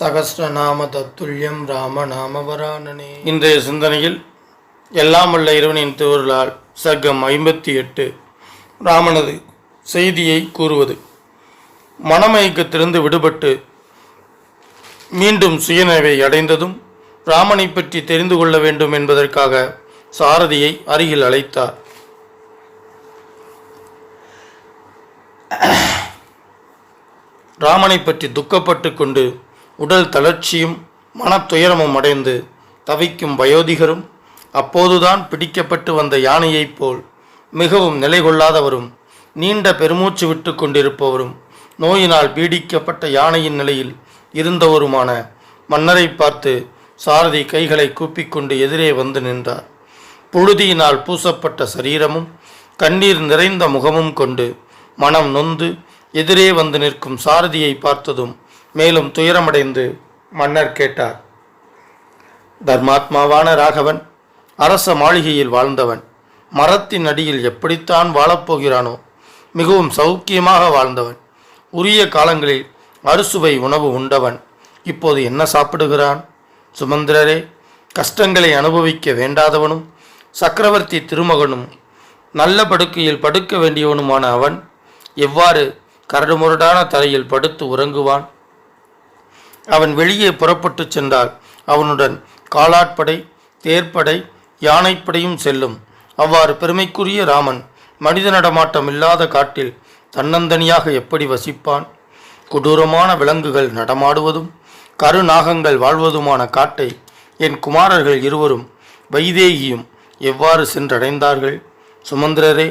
சகஸ்ரநாம தத்துல்யம் ராம நாமவராணனே இன்றைய சிந்தனையில் எல்லாம் உள்ள இறைவனின் திருவருளால் சர்க்கம் ஐம்பத்தி எட்டு ராமனது செய்தியை கூறுவது. மனமயக்கத்திலிருந்து விடுபட்டு மீண்டும் சுயநினைவை அடைந்ததும் ராமனை பற்றி தெரிந்து கொள்ள வேண்டும் என்பதற்காக சாரதியை அருகில் அழைத்தார். ராமனை பற்றி துக்கப்பட்டு கொண்டு உடல் தளர்ச்சியும் மனத்துயரமும் அடைந்து தவிக்கும் வயோதிகரும் அப்போதுதான் பிடிக்கப்பட்டு வந்த யானையைப் போல் மிகவும் நிலை கொள்ளாதவரும் நீண்ட பெருமூச்சு விட்டு கொண்டிருப்பவரும் நோயினால் பீடிக்கப்பட்ட யானையின் நிலையில் இருந்தவருமான மன்னரை பார்த்து சாரதி கைகளை கூப்பிக்கொண்டு எதிரே வந்து நின்றார். புழுதியினால் பூசப்பட்ட சரீரமும் கண்ணீர் நிறைந்த முகமும் கொண்டு மனம் நொந்து எதிரே வந்து நிற்கும் சாரதியை பார்த்ததும் மேலும் துயரமடைந்து மன்னர் கேட்டார். தர்மாத்மாவான ராகவன் அரச மாளிகையில் வாழ்ந்தவன் மரத்தின் அடியில் எப்படித்தான் வாழப்போகிறானோ மிகவும் சௌக்கியமாக வாழ்ந்தவன் உரிய காலங்களில் அறுசுவை உணவு உண்டவன் இப்போது என்ன சாப்பிடுகிறான்? சுமந்திரரே கஷ்டங்களை அனுபவிக்க வேண்டாதவனும் சக்கரவர்த்தி திருமகனும் நல்ல படுக்கையில் படுக்க வேண்டியவனுமான அவன் எவ்வாறு கரடுமுரடான தரையில் படுத்து உறங்குவான்? அவன் வெளியே புறப்பட்டுச் சென்றார் அவனுடன் காலாட்படை தேர்ப்படை யானைப்படையும் செல்லும். அவ்வாறு பெருமைக்குரிய ராமன் மனித நடமாட்டம் இல்லாத காட்டில் தன்னந்தனியாக எப்படி வசிப்பான்? கொடூரமான விலங்குகள் நடமாடுவதும் கருநாகங்கள் வாழ்வதுமான காட்டை என் குமாரர்கள் இருவரும் வைதேகியும் எவ்வாறு சென்றடைந்தார்கள்? சுமந்திரரே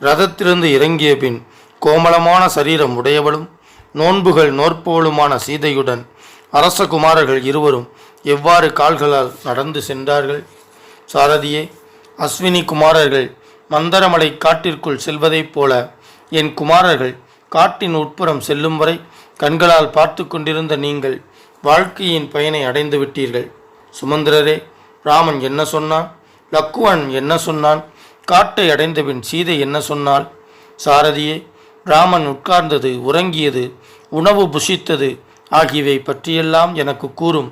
ரதத்திலிருந்து இறங்கிய பின் கோமளமான சரீரம் உடையவளும் நோன்புகள் நோற்பவளுமான சீதையுடன் அரச குமாரர்கள் இருவரும் எவ்வாறு கால்களால் நடந்து சென்றார்கள்? சாரதியே அஸ்வினி குமாரர்கள் மந்தரமலை காட்டிற்குள் செல்வதைப் போல என் குமாரர்கள் காட்டின் உட்புறம் செல்லும் வரை கண்களால் பார்த்து கொண்டிருந்த நீங்கள் வாழ்க்கையின் பயனை அடைந்து விட்டீர்கள். சுமந்திரரே ராமன் என்ன சொன்னான்? லக்குவன் என்ன சொன்னான்? காட்டை அடைந்தபின் சீதை என்ன சொன்னாள்? சாரதியே ராமன் உட்கார்ந்தது உறங்கியது உணவு புஷித்தது ஆகியவை பற்றியெல்லாம் எனக்கு கூறும்.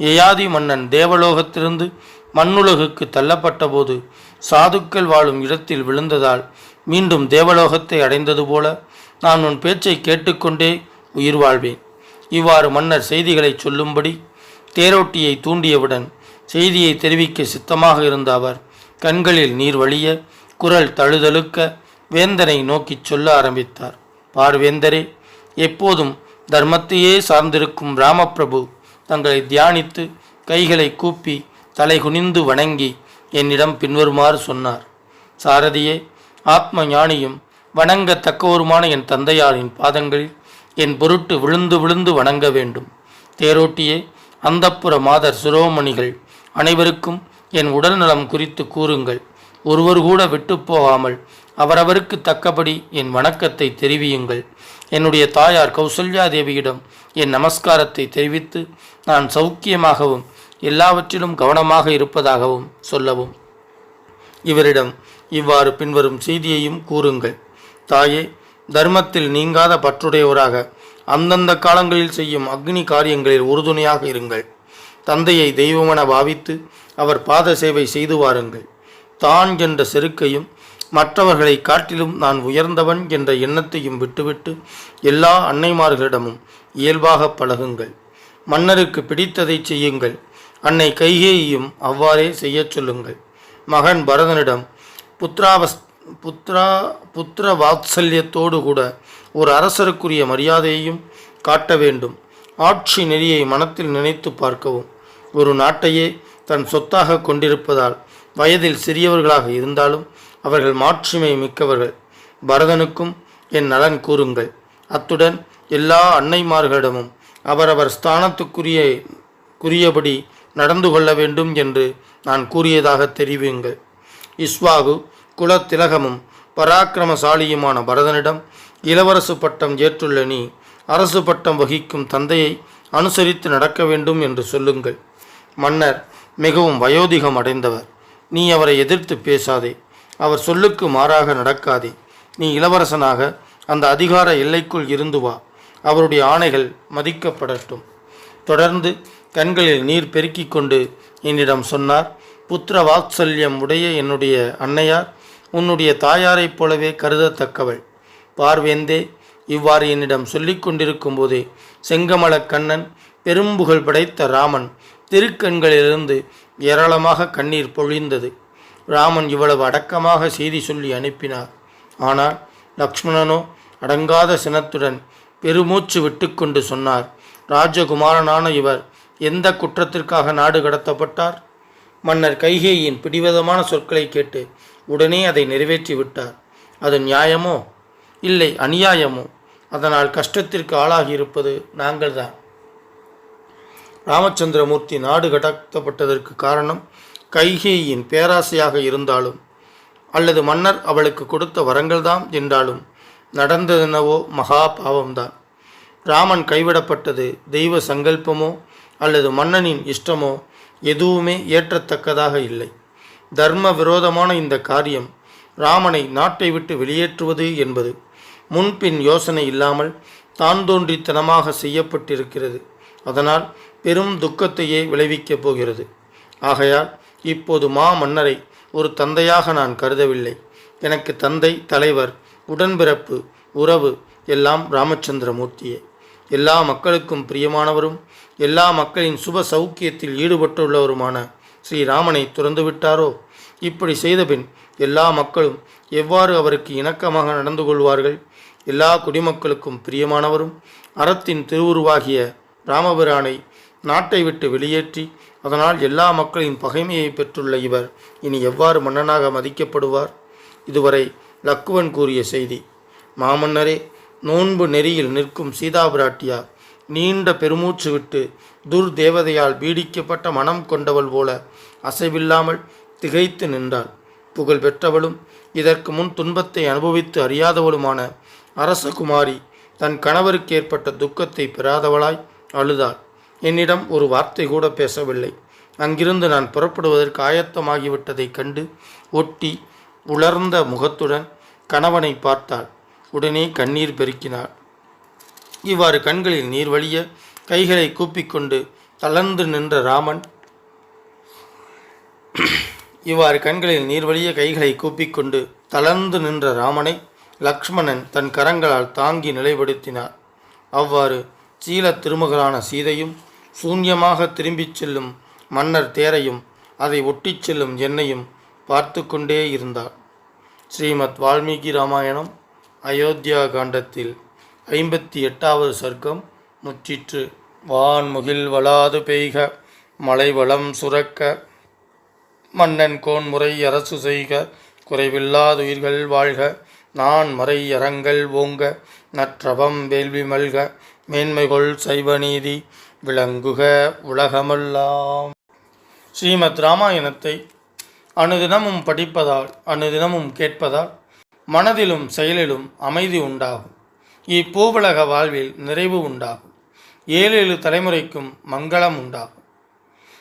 யயாதி மன்னன் தேவலோகத்திலிருந்து மண்ணுலகுக்கு தள்ளப்பட்டபோது சாதுக்கள் வாழும் இடத்தில் விழுந்ததால் மீண்டும் தேவலோகத்தை அடைந்தது போல நான் உன் பேச்சை கேட்டுக்கொண்டே உயிர் வாழ்வேன். இவ்வாறு மன்னர் செய்திகளை சொல்லும்படி தேரோட்டியை தூண்டியவுடன் செய்தியை தெரிவிக்க சித்தமாக இருந்த அவர் கண்களில் நீர் வழிய குரல் தழுதழுக்க வேந்தனை நோக்கிச் சொல்ல ஆரம்பித்தார். பார்வேந்தரே எப்போதும் தர்மத்தையே சார்ந்திருக்கும் ராமபிரபு தங்களை தியானித்து கைகளை கூப்பி தலை குனிந்து வணங்கி என்னிடம் பின்வருமாறு சொன்னார். சாரதியே ஆத்ம ஞானியும் வணங்கத்தக்கவருமான என் தந்தையாரின் பாதங்களில் என் பொருட்டு விழுந்து விழுந்து வணங்க வேண்டும். தேரோட்டியே அந்தப்புற மாதர் சிரோமணிகள் அனைவருக்கும் என் உடல் நலம் குறித்து கூறுங்கள். ஒருவர் கூட விட்டு போகாமல் அவரவருக்கு தக்கபடி என் வணக்கத்தை தெரிவியுங்கள். என்னுடைய தாயார் கௌசல்யா தேவியிடம் என் நமஸ்காரத்தை தெரிவித்து நான் சௌக்கியமாகவும் எல்லாவற்றிலும் கவனமாக இருப்பதாகவும் சொல்லவும். இவரிடம் இவ்வாறு பின்வரும் செய்தியையும் கூறுங்கள். தாயே தர்மத்தில் நீங்காத பற்றுடையவராக அந்தந்த காலங்களில் செய்யும் அக்னி காரியங்களில் உறுதுணையாக இருங்கள். தந்தையை தெய்வமென பாவித்து அவர் பாத சேவை செய்து வாருங்கள். தான் என்ற செருக்கையும் மற்றவர்களை காட்டிலும் நான் உயர்ந்தவன் என்ற எண்ணத்தையும் விட்டுவிட்டு எல்லா அன்னைமார்களிடமும் இயல்பாக பழகுங்கள். மன்னருக்கு பிடித்ததை செய்யுங்கள். அன்னை கைகேயையும் அவ்வாறே செய்யச் சொல்லுங்கள். மகன் பரதனிடம் புத்ராவஸ் புத்ரா புத்திர வாத்சல்யத்தோடு கூட ஒரு அரசருக்குரிய மரியாதையையும் காட்ட வேண்டும். ஆட்சி நெறியை மனத்தில் நினைத்து பார்க்கவும். ஒரு நாட்டையே தன் சொத்தாக கொண்டிருப்பதால் வயதில் சிறியவர்களாக இருந்தாலும் அவர்கள் மாட்சிமை மிக்கவர்கள். பரதனுக்கும் என் நலன் கூறுங்கள். அத்துடன் எல்லா அன்னைமார்களிடமும் அவரவர் ஸ்தானத்துக்குரிய குறியபடி நடந்து கொள்ள வேண்டும் என்று நான் கூறியதாக தெரிவியுங்கள். இஸ்வாகு குலத்திலகமும் பராக்கிரமசாலியுமான பரதனிடம் இளவரசு பட்டம் ஏற்றுள்ள நீ அரசு பட்டம் வகிக்கும் தந்தையை அனுசரித்து நடக்க வேண்டும் என்று சொல்லுங்கள். மன்னர் மிகவும் வயோதிகம் அடைந்தவர். நீ அவரை எதிர்த்து பேசாதே. அவர் சொல்லுக்கு மாறாக நடக்காதே. நீ இளவரசனாக அந்த அதிகார எல்லைக்குள் இருந்து வா. அவருடைய ஆணைகள் மதிக்கப்படட்டும். தொடர்ந்து கண்களில் நீர் பெருக்கிக் கொண்டு என்னிடம் சொன்னார் புத்திர வாத்சல்யம் உடைய என்னுடைய அன்னையார் உன்னுடைய தாயாரைப் போலவே கருதத்தக்கவள். பார்வேந்தே இவ்வாறு என்னிடம் சொல்லிக் கொண்டிருக்கும் போதே செங்கமலக் கண்ணன் பெரும்புகழ் படைத்த ராமன் திருக்கண்களிலிருந்து ஏராளமாக கண்ணீர் பொழிந்தது. ராமன் இவ்வளவு அடக்கமாக செய்தி சொல்லி அனுப்பினார். ஆனால் லக்ஷ்மணனோ அடங்காத சினத்துடன் பெருமூச்சு விட்டுக்கொண்டு சொன்னார் ராஜகுமாரனான இவர் எந்த குற்றத்திற்காக நாடு கடத்தப்பட்டார்? மன்னர் கைகேயின் பிடிவதமான சொற்களை கேட்டு உடனே அதை நிறைவேற்றி விட்டார். அது நியாயமோ? இல்லை அநியாயமோ. அதனால் கஷ்டத்திற்கு ஆளாகியிருப்பது நாங்கள்தான். ராமச்சந்திரமூர்த்தி நாடு கடத்தப்பட்டதற்கு காரணம் கைகேயின் பேராசையாக இருந்தாலும் அல்லது மன்னர் அவளுக்கு கொடுத்த வரங்கள்தான் என்றாலும் நடந்ததெனவோ மகா பாவம்தான். ராமன் கைவிடப்பட்டது தெய்வ சங்கல்பமோ அல்லது மன்னனின் இஷ்டமோ எதுவுமே ஏற்றத்தக்கதாக இல்லை. தர்ம விரோதமான இந்த காரியம் ராமனை நாட்டை விட்டு வெளியேற்றுவது என்பது முன்பின் யோசனை இல்லாமல் தான் தோன்றித்தனமாக செய்யப்பட்டிருக்கிறது. அதனால் பெரும் துக்கத்தையே விளைவிக்கப் போகிறது. ஆகையால் இப்போது மா மன்னரை ஒரு தந்தையாக நான் கருதவில்லை. எனக்கு தந்தை தலைவர் உடன்பிறப்பு உறவு எல்லாம் ராமச்சந்திரமூர்த்தியே. எல்லா மக்களுக்கும் பிரியமானவரும் எல்லா மக்களின் சுப சௌக்கியத்தில் ஈடுபட்டுள்ளவருமான ஸ்ரீராமனை துறந்துவிட்டாரோ இப்படி செய்தபின் எல்லா மக்களும் எவ்வாறு அவருக்கு இணக்கமாக நடந்து கொள்வார்கள்? எல்லா குடிமக்களுக்கும் பிரியமானவரும் அறத்தின் திருவுருவாகிய ராமபிரானை நாட்டை விட்டு வெளியேற்றி அதனால் எல்லா மக்களின் பகைமையை பெற்றுள்ள இவர் இனி எவ்வாறு மன்னனாக மதிக்கப்படுவார்? இதுவரை லக்குவன் கூறிய செய்தி மாமன்னரே நோன்பு நெறியில் நிற்கும் சீதா பிராட்டியார் நீண்ட பெருமூச்சு விட்டு துர்தேவதையால் பீடிக்கப்பட்ட மனம் கொண்டவள் போல அசைவில்லாமல் திகைத்து நின்றாள். புகழ் பெற்றவளும் இதற்கு முன் துன்பத்தை அனுபவித்து அறியாதவளுமான அரசகுமாரி தன் கணவருக்கு ஏற்பட்ட துக்கத்தை பெறாதவளாய் அழுதாள். என்னிடம் ஒரு வார்த்தை கூட பேசவில்லை. அங்கிருந்து நான் புறப்படுவதற்கு ஆயத்தமாகிவிட்டதைக் கண்டு ஒட்டி உலர்ந்த முகத்துடன் கணவனை பார்த்தாள். உடனே கண்ணீர் பெருக்கினாள். இவ்வாறு கண்களில் நீர் வழிய கைகளை கூப்பிக்கொண்டு தளர்ந்து நின்ற ராமன் இவ்வாறு கண்களில் நீர் வழிய கைகளை கூப்பிக்கொண்டு தளர்ந்து நின்ற ராமனை லக்ஷ்மணன் தன் கரங்களால் தாங்கி நிலைப்படுத்தினார். அவ்வாறு சீல திருமகளான சீதையும் சூன்யமாக திரும்பிச் செல்லும் மன்னர் தேரையும் அதை ஒட்டிச் செல்லும் என்னையும் பார்த்து கொண்டே இருந்தார். ஸ்ரீமத் வால்மீகி ராமாயணம் அயோத்தியா காண்டத்தில் ஐம்பத்தி எட்டாவது சர்க்கம் முற்றிற்று. வான்முகில் வளாது பெய்க மலைவளம் சுரக்க மன்னன் கோன் முறை அரசு செய்க குறைவில்லாதுயிர்கள் வாழ்க நான் மறை அறங்கள் ஓங்க நற்றபம் வேள்வி மல்க மேன்மைகொள் சைவநீதி விளங்குக உலகமெல்லாம். ஸ்ரீமத் ராமாயணத்தை அனுதினமும் படிப்பதால் அனுதினமும் கேட்பதால் மனதிலும் செயலிலும் அமைதி உண்டாகும். இப்பூவுலக வாழ்வில் நிறைவு உண்டாகும். ஏழு ஏழு தலைமுறைக்கும் மங்களம் உண்டாகும்.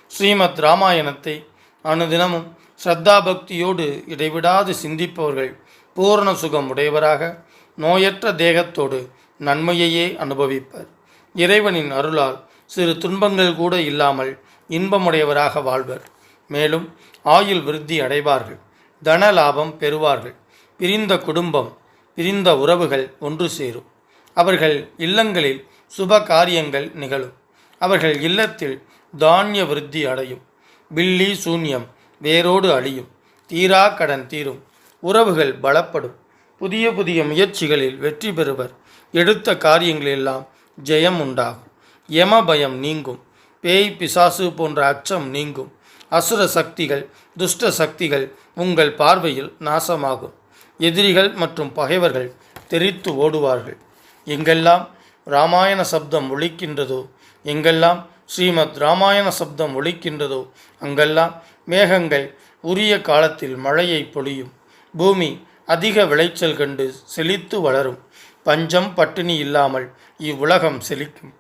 ஸ்ரீமத் ராமாயணத்தை அனுதினமும் ஸ்ரத்தா பக்தியோடு இடைவிடாது சிந்திப்பவர்கள் பூரண சுகம் உடையவராக நோயற்ற தேகத்தோடு நன்மையையே அனுபவிப்பர். இறைவனின் அருளால் சிறு துன்பங்கள் கூட இல்லாமல் இன்பமுடையவராக வாழ்வர். மேலும் ஆயுள் விருத்தி அடைவார்கள். தன லாபம் பெறுவார்கள். பிரிந்த குடும்பம் பிரிந்த உறவுகள் ஒன்று சேரும். அவர்கள் இல்லங்களில் சுப காரியங்கள் நிகழும். அவர்கள் இல்லத்தில் தானிய விருத்தி அடையும். பில்லி சூன்யம் வேரோடு அழியும். தீரா கடன் தீரும். உறவுகள் பலப்படும். புதிய புதிய முயற்சிகளில் வெற்றி பெறுவர். எடுத்த காரியங்களெல்லாம் ஜெயம் உண்டாகும். யம பயம் நீங்கும். பேய் பிசாசு போன்ற அச்சம் நீங்கும். அசுர சக்திகள் துஷ்ட சக்திகள் உங்கள் பார்வையில் நாசமாகும். எதிரிகள் மற்றும் பகைவர்கள் தெரித்து ஓடுவார்கள். எங்கெல்லாம் ராமாயண சப்தம் ஒழிக்கின்றதோ எங்கெல்லாம் ஸ்ரீமத் ராமாயண சப்தம் ஒழிக்கின்றதோ அங்கெல்லாம் மேகங்கள் உரிய காலத்தில் மழையை பொழியும். பூமி அதிக விளைச்சல் கண்டு செழித்து வளரும். பஞ்சம் பட்டினி இல்லாமல் இவ்வுலகம் செழிக்கும்.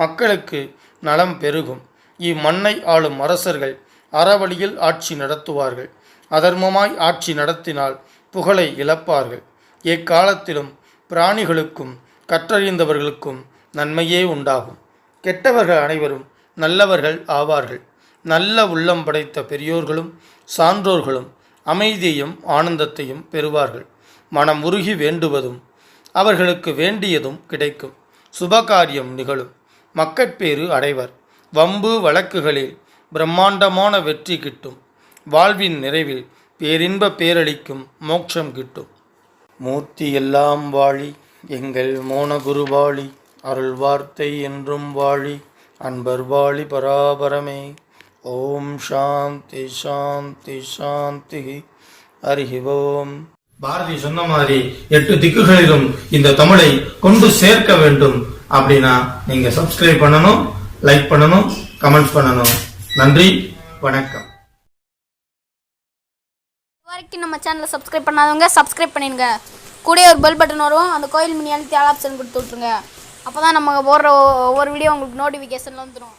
மக்களுக்கு நலம் பெருகும். இம்மண்ணை ஆளும் அரசர்கள் அறவழியில் ஆட்சி நடத்துவார்கள். அதர்மமாய் ஆட்சி நடத்தினால் புகழை இழப்பார்கள். எக்காலத்திலும் பிராணிகளுக்கும் கற்றறிந்தவர்களுக்கும் நன்மையே உண்டாகும். கெட்டவர்கள் அனைவரும் நல்லவர்கள் ஆவார்கள். நல்ல உள்ளம் படைத்த பெரியோர்களும் சான்றோர்களும் அமைதியையும் ஆனந்தத்தையும் பெறுவார்கள். மனம் உருகி வேண்டுவதும் அவர்களுக்கு வேண்டியதும் கிடைக்கும். சுபகாரியம் நிகழும். மக்கட்பேறு அடைவர். வம்பு வழக்குகளில் பிரம்மாண்டமான வெற்றி கிட்டும். வாழ்வின் நிறைவில் பேரின்ப பேரளிக்கும் மோட்சம் கிட்டும். மூர்த்தி எல்லாம் வாழி எங்கள் மோனகுருவாளி அருள் வார்த்தை என்றும் வாழி அன்பர் வாழி பராபரமே. ஓம் சாந்தி சாந்தி சாந்தி. ஹரிஹி ஓம். பாரதி சொன்ன மாதிரி எட்டு திக்குகளிலும் இந்த தமிழை கொண்டு சேர்க்க வேண்டும். அப்படின்னா நீங்க சப்ஸ்கிரைப் பண்ணணும் லைக் பண்ணணும் கமெண்ட்ஸ் பண்ணணும். நன்றி வணக்கம். வரைக்கும் நம்ம சேனலை சப்ஸ்கிரைப் பண்ணாதவங்க சப்ஸ்கிரைப் பண்ணிடுங்க. கூடயே ஒரு பெல் பட்டன் வரும். அந்த கோயில் மினி அழுத்தி ஆல் ஆப்ஷன் கொடுத்து விட்ருங்க அப்போ தான் நம்ம போடுற ஒவ்வொரு வீடியோ உங்களுக்கு நோட்டிஃபிகேஷன்ல வந்துடும்